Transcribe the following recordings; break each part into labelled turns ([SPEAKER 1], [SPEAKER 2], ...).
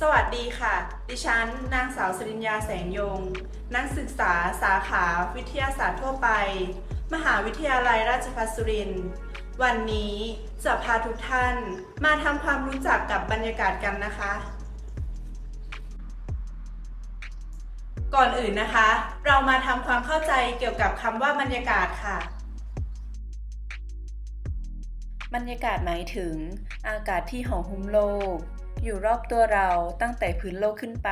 [SPEAKER 1] สวัสดีค่ะ ดิฉัน นางสาวสริญญาแสงยง นักศึกษาสาขาวิทยาศาสตร์ทั่วไป มหาวิทยาลัยราชภัฏสุรินทร์วันนี้จะพาทุกท่านมาทำความรู้จักกับบรรยากาศกันนะคะ ก่อนอื่นนะคะ เรามาทำความเข้าใจเกี่ยวกับคำว่าบรรยากาศค่ะบรรยากาศหมายถึงอากาศที่ห่อหุ้มโลก อยู่รอบตัวเราตั้งแต่พื้นโลกขึ้นไป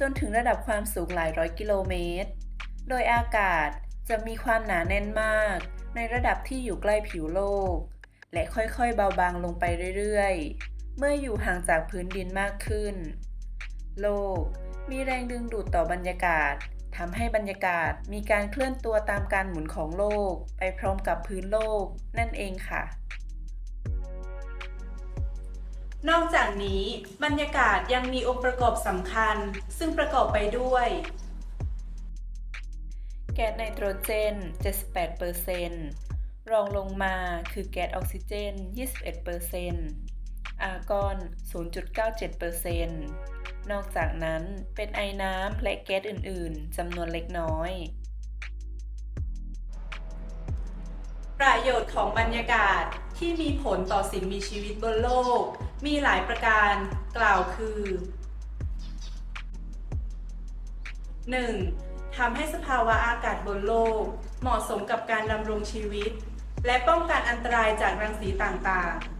[SPEAKER 1] จนถึงระดับความสูงหลายร้อยกิโลเมตร โดยอากาศจะมีความหนาแน่นมาก ในระดับที่อยู่ใกล้ผิวโลก และค่อยๆเบาบางลงไปเรื่อยๆ เมื่ออยู่ห่างจากพื้นดินมากขึ้น โลกมีแรงดึงดูดต่อบรรยากาศทำให้บรรยากาศมีการเคลื่อนตัวตามการหมุนของโลก ไปพร้อมกับพื้นโลกนั่นเองค่ะ นอกจากนี้บรรยากาศยังมีองค์ประกอบสำคัญ ซึ่งประกอบไปด้วย แก๊สไนโตรเจน 78%รองลงมาคือแก๊สออกซิเจน 21%อาร์กอน 0.97%นอกจากนั้นเป็นไอน้ำและแก๊สอื่น ๆจำนวนเล็กน้อย ประโยชน์ของบรรยากาศที่มีผลต่อสิ่งมีชีวิตบนโลก มีหลายประการกล่าวคือ 1. ทำให้สภาวะอากาศบนโลก เหมาะสมกับการดำรงชีวิต และป้องกันอันตรายจากรังสีต่างๆ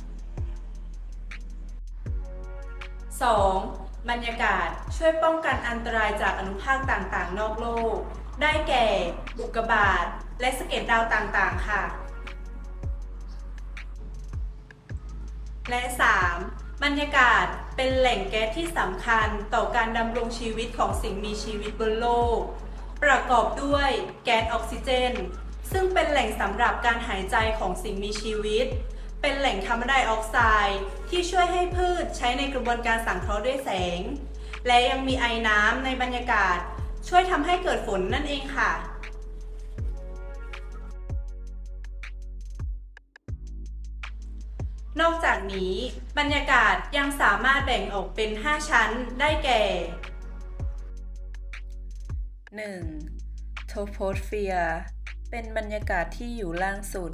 [SPEAKER 1] 2. บรรยากาศช่วยป้องกันอันตรายจากอนุภาคต่างๆ นอกโลก ได้แก่อุกบาตและสะเก็ดดาวต่างๆ ค่ะ และ 3. บรรยากาศเป็นแหล่งแก๊สที่สำคัญต่อการดำรงชีวิตของสิ่งมีชีวิตบนโลก ประกอบด้วยแก๊สออกซิเจน ซึ่งเป็นแหล่งสำหรับการหายใจของสิ่งมีชีวิต เป็นแหล่งคาร์บอนไดออกไซด์ที่ช่วยให้พืชใช้ในกระบวนการสังเคราะห์ด้วยแสง และยังมีไอน้ำในบรรยากาศ ช่วยทำให้เกิดฝนนั่นเองค่ะ นอกจากนี้ บรรยากาศยังสามารถแบ่งออกเป็น 5 ชั้นได้แก่ 1. Troposphere เป็นบรรยากาศที่อยู่ล่างสุด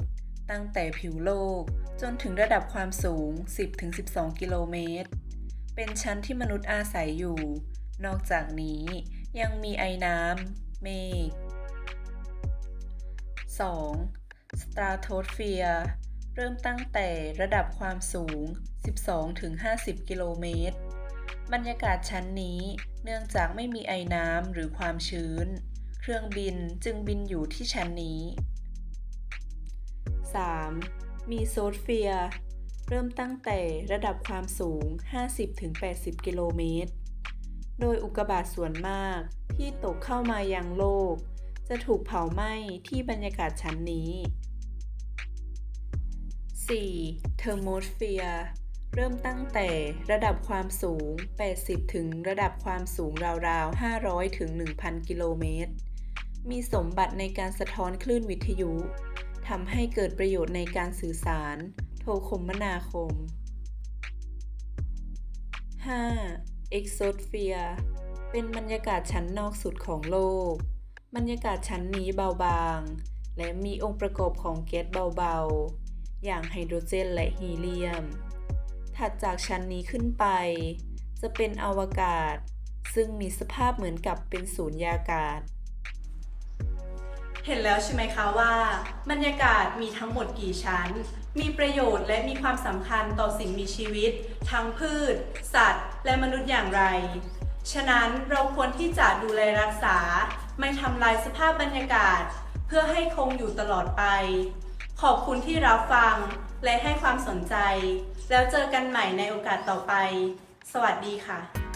[SPEAKER 1] ตั้งแต่ผิวโลก จนถึงระดับความสูง 10-12 กิโลเมตร เป็นชั้นที่มนุษย์อาศัยอยู่ นอกจากนี้ยังมีไอน้ำ เมฆ 2. Stratosphere เริ่ เริ่มตั้งแต่ระดับความสูง 12-50 กิโลเมตร บรรยากาศชั้นนี้เนื่องจากไม่มีไอน้ำหรือความชื้น เครื่องบินจึงบินอยู่ที่ชั้นนี้ 3. มีโซสเฟีย เริ่มตั้งแต่ระดับความสูง 50-80 กิโลเมตร โดยอุกกาบาตส่วนมากที่ตกเข้ามายังโลก จะถูกเผาไหม้ที่บรรยากาศชั้นนี้ 4. เทอร์โมสเฟียร์เริ่มตั้งแต่ระดับความสูง 80 ถึงระดับความสูงราวๆ 500 ถึง 1,000 กิโลเมตร มีสมบัติในการสะท้อนคลื่นวิทยุ ทำให้เกิดประโยชน์ในการสื่อสาร โทรคมนาคม 5. เอ็กโซสเฟียเป็นบรรยากาศชั้นนอกสุดของโลก บรรยากาศชั้นนี้เบาบาง และมีองค์ประกอบของแก๊สเบาๆ อย่างไฮโดรเจนและฮีเลียม ถัดจากชั้นนี้ขึ้นไป จะเป็นอวกาศ ซึ่งมีสภาพเหมือนกับเป็นสูญญากาศ เห็นแล้วใช่ไหมคะว่าบรรยากาศมีทั้งหมดกี่ชั้น มีประโยชน์และมีความสำคัญต่อสิ่งมีชีวิต ทั้งพืช สัตว์ และมนุษย์อย่างไรฉะนั้นเราควรที่จะดูแลรักษา ไม่ทำลายสภาพบรรยากาศ เพื่อให้คงอยู่ตลอดไป ขอบคุณที่รับฟังและให้ความสนใจ แล้วเจอกันใหม่ในโอกาสต่อไป สวัสดีค่ะ